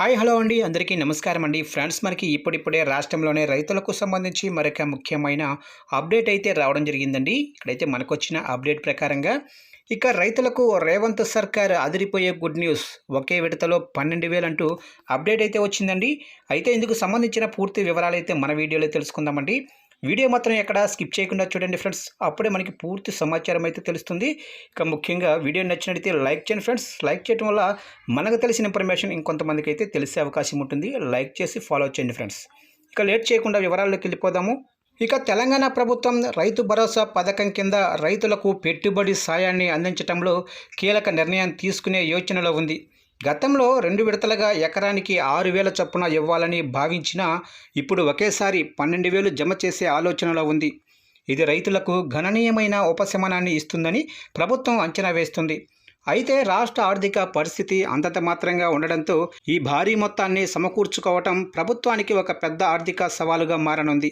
Hi hello అండి. అందరికీ నమస్కారం అండి. ఫ్రెండ్స్ మనకి ఇప్పుడిప్పుడే రాష్ట్రంలోనే రైతులకు సంబంధించి మరొక ముఖ్యమైన అప్డేట్ అయితే రావడం జరిగిందండి. ఇక్కడైతే మనకు వచ్చిన అప్డేట్ ప్రకారంగా ఇక రైతులకు రేవంత్ సర్కార్ అదిరిపోయే గుడ్ న్యూస్. ఒకే విడతలో పన్నెండు వేలు అంటూ అప్డేట్ అయితే వచ్చిందండి. అయితే ఇందుకు సంబంధించిన పూర్తి వివరాలు అయితే మన వీడియోలో తెలుసుకుందామండి. వీడియో మాత్రం ఎక్కడ స్కిప్ చేయకుండా చూడండి ఫ్రెండ్స్. అప్పుడే మనకి పూర్తి సమాచారం అయితే తెలుస్తుంది. ఇక ముఖ్యంగా వీడియో నచ్చినట్లయితే లైక్ చేయండి ఫ్రెండ్స్. లైక్ చేయడం వల్ల మనకు తెలిసిన ఇన్ఫర్మేషన్ ఇంకొంతమందికి అయితే తెలిసే అవకాశం ఉంటుంది. లైక్ చేసి ఫాలో చేయండి ఫ్రెండ్స్. ఇక లేట్ చేయకుండా వివరాల్లోకి వెళ్ళిపోదాము. ఇక తెలంగాణ ప్రభుత్వం రైతు భరోసా పథకం కింద రైతులకు పెట్టుబడి సాయాన్ని అందించడంలో కీలక నిర్ణయం తీసుకునే యోచనలో ఉంది. గతంలో రెండు విడతలుగా ఎకరానికి ఆరు వేల చొప్పున ఇవ్వాలని భావించినా ఇప్పుడు ఒకేసారి పన్నెండు వేలు జమ చేసే ఆలోచనలో ఉంది. ఇది రైతులకు గణనీయమైన ఉపశమనాన్ని ఇస్తుందని ప్రభుత్వం అంచనా వేస్తుంది. అయితే రాష్ట్ర ఆర్థిక పరిస్థితి అంతంత మాత్రంగా ఉండడంతో ఈ భారీ మొత్తాన్ని సమకూర్చుకోవటం ప్రభుత్వానికి ఒక పెద్ద ఆర్థిక సవాలుగా మారనుంది.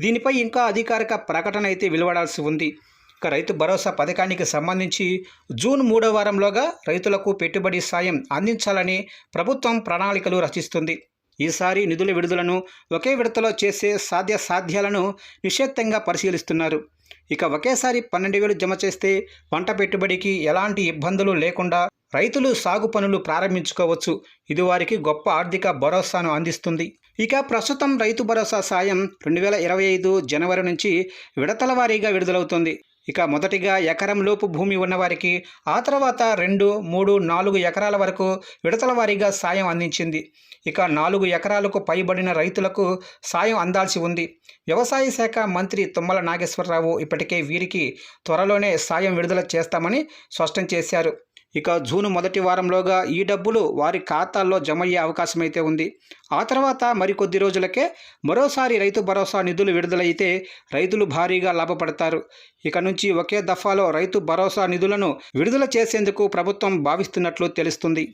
దీనిపై ఇంకా అధికారిక ప్రకటన అయితే వెలువడాల్సి ఉంది. ఇక రైతు భరోసా పథకానికి సంబంధించి జూన్ మూడో వారంలోగా రైతులకు పెట్టుబడి సాయం అందించాలని ప్రభుత్వం ప్రణాళికలు రచిస్తుంది. ఈసారి నిధుల విడుదలను ఒకే విడతలో చేసే సాధ్య సాధ్యాలను నిశ్చితంగా పరిశీలిస్తున్నారు. ఇక ఒకేసారి పన్నెండు వేలు జమ చేస్తే పంట పెట్టుబడికి ఎలాంటి ఇబ్బందులు లేకుండా రైతులు సాగు పనులు ప్రారంభించుకోవచ్చు. ఇది వారికి గొప్ప ఆర్థిక భరోసాను అందిస్తుంది. ఇక ప్రస్తుతం రైతు భరోసా సాయం రెండు వేల ఇరవై ఐదు జనవరి నుంచి విడతల వారీగా విడుదలవుతుంది. ఇక మొదటిగా ఎకరం లోపు భూమి ఉన్నవారికి ఆ తర్వాత రెండు మూడు నాలుగు ఎకరాల వరకు విడతల వారీగా సాయం అందించింది. ఇక నాలుగు ఎకరాలకు పైబడిన రైతులకు సాయం అందాల్సి ఉంది. వ్యవసాయ శాఖ మంత్రి తుమ్మల నాగేశ్వరరావు ఇప్పటికే వీరికి త్వరలోనే సాయం విడుదల చేస్తామని స్పష్టం చేశారు. ఇక జూన్ మొదటి వారంలోగా ఈ డబ్బులు వారి ఖాతాల్లో జమ అయ్యే అవకాశం అయితే ఉంది. ఆ తర్వాత మరికొద్ది రోజులకే మరోసారి రైతు భరోసా నిధులు విడుదలైతే రైతులు భారీగా లాభపడతారు. ఇక నుంచి ఒకే దఫాలో రైతు భరోసా నిధులను విడుదల చేసేందుకు ప్రభుత్వం భావిస్తున్నట్లు తెలుస్తుంది.